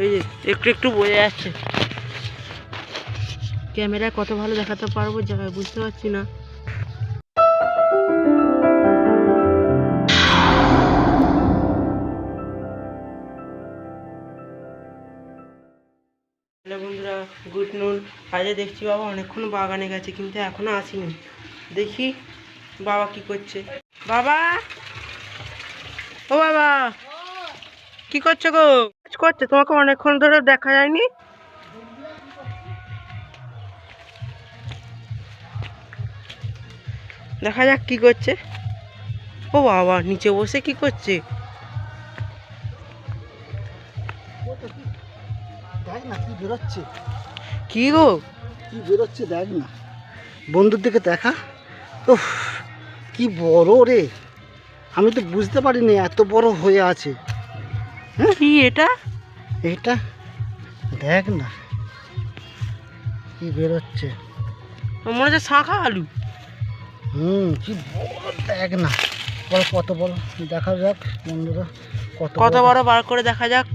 এই যে, একটু একটু বোঝা যাচ্ছে ক্যামেরায় কত ভালো দেখাতে পারব জায়গায় বুঝতে পারছি না। বন্ধুরা, গুড নুন। আজকে দেখছি বাবা অনেকক্ষণ বাগানে গেছে, কিন্তু এখনও আসেনি। দেখি বাবা কি করছে। বাবা! ও বাবা! কি করছ গো? কাজ করছে তোমাকে অনেকক্ষণ ধরে দেখা যায়নি? দেখা যাক কি করছে। ও বাবা নিচে বসে কি করছে? দেখ না কি বেরোচ্ছে। কি গো? কি বেরোচ্ছে দেখ না। বন্ধুর দিকে দেখা। তো কি বড় রে। আমি তো বুঝতে পারিনি এত বড় হয়ে আছে। কি এটা? এইটা দেখ না। কি বেরোচ্ছে? মনে হচ্ছে শাঁখা আলু। হুম কি বড় দেখ না। বল কত বড় দেখা যাক বন্ধুরা কত কত বড় বার করে দেখা যাক।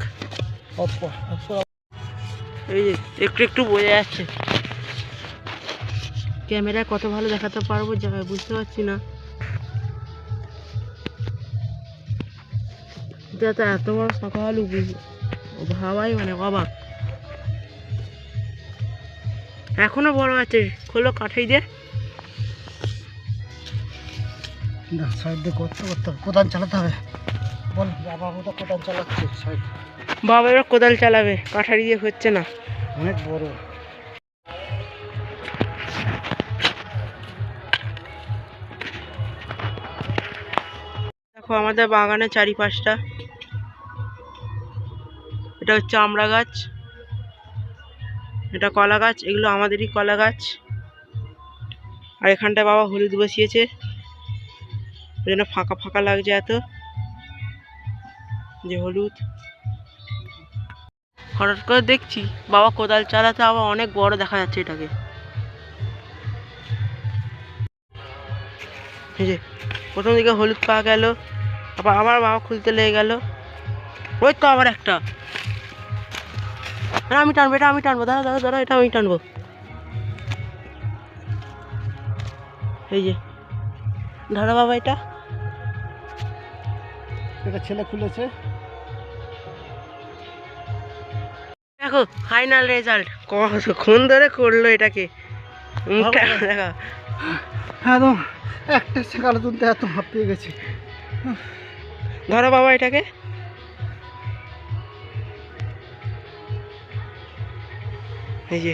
এই যে একটু একটু বোঝা যাচ্ছে। ক্যামেরায় কত ভালো দেখাতে পারব বুঝতে পারছি না। এত বড় আলু ভাবাই মানে অবাক। এখনও বড় আছে খোলো কাঠাই দিয়ে না সাইড দিয়ে করতে। কোদাল চালাতে হবে। বল বাবা কোথা কোদাল চালাচ্ছে সাইড বাবা এবার কোদাল চালাবে কাঠারি দিয়ে হচ্ছে না। অনেক বড়। দেখো আমাদের বাগানের চারিপাশটা। এটা হচ্ছে আমড়া গাছ। এটা কলা গাছ, এগুলো আমাদেরই কলা গাছ। আর এখানটায় বাবা হলুদ বসিয়েছে। ওই জন্য ফাঁকা ফাঁকা লাগছে এত। যে হলুদ। হঠাৎ করে দেখছি বাবা কোদাল চালাতে আবার অনেক বড় দেখা যাচ্ছে এটাকে। যে, প্রথম দিকে হলুদ পাওয়া গেল, আবার আবার বাবা খুলতে লেগে গেল। ওই তো আবার একটা। না, আমি টানবো এটা আমি টানবো দাঁড়া দাঁড়া দাঁড়া এটা আমি টানবো। এই যে ধরো বাবা এটা। এটা ছেলে খুলেছে। দেখো ফাইনাল রেজাল্ট কতক্ষণ ধরে করল এটাকে? মুখটা দেখা। তো একটা সেকালে তুলতে এত হাঁপিয়ে গেছে। ধরো বাবা এটাকে। এই যে।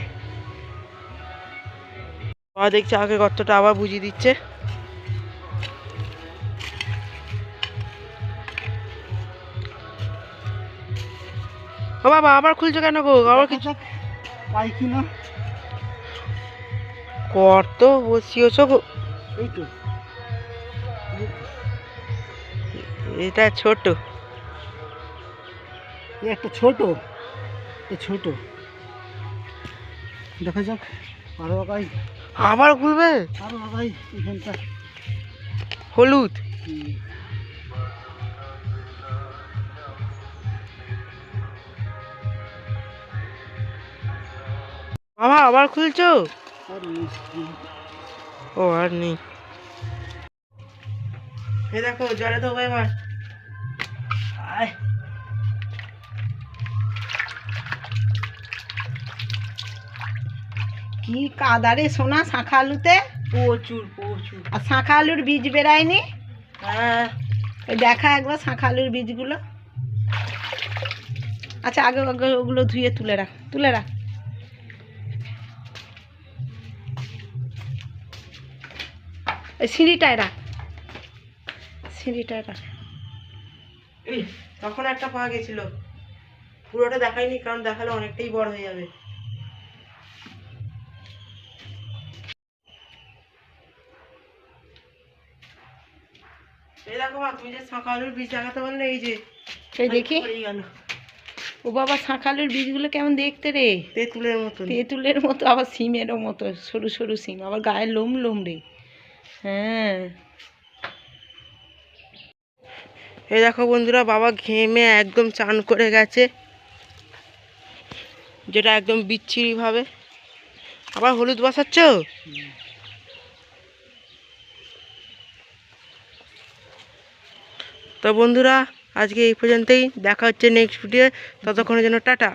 বাবা দেখছে আগে গর্তটা আবার বুঝিয়ে দিচ্ছে। ও বাবা আবার খুলছো কেন গো? আবার কিছু পাই কি না। কর্ত বসিয়েছ গো। এই তো। এটা ছোট। একটা ছোট ছোট। দেখা যাক আরও আগাই। আবার খুলবে? আরও আগাই এখানটা। হলুদ? বাবা আবার খুলছো। ও আর নেই। এ দেখো জলে তো এবার আয়। কি কাদারে সোনা শাঁখা আলুতে প্রচুর প্রচুর। আর শাঁখা আলুর বীজ বেরায়নি হ্যাঁ। ওই দেখা একবার শাঁখা আলুর বীজগুলো। আচ্ছা আগে আগে ওগুলো ধুয়ে তুলে রাখ তুলে রাখ। সিঁড়িটায় রাখ। সিঁড়িটায় রাখ। তখন একটা পাওয়া গেছিল। পুরোটা দেখাইনি কারণ দেখালে অনেকটাই বড় হয়ে যাবে। এই দেখো মা তুমি যে বীজ লাগাতে পারলে এই যে এই দেখি। ও বাবা বীজগুলো কেমন দেখতে রে? তেঁতুলের মতন তেঁতুলের মতো আবার সিমেরও মতো সরু সরু সিম আবার গায়ে লোম লোম রে। হ্যাঁ। এই দেখো বন্ধুরা বাবা ঘেমে একদম চান করে গেছে যেটা একদম বিচ্ছিরিভাবে। আবার হলুদ বসাচ্ছ? তো বন্ধুরা আজকে এই পর্যন্তই। দেখা হচ্ছে নেক্সট ভিডিও ততক্ষণের জন্য টাটা।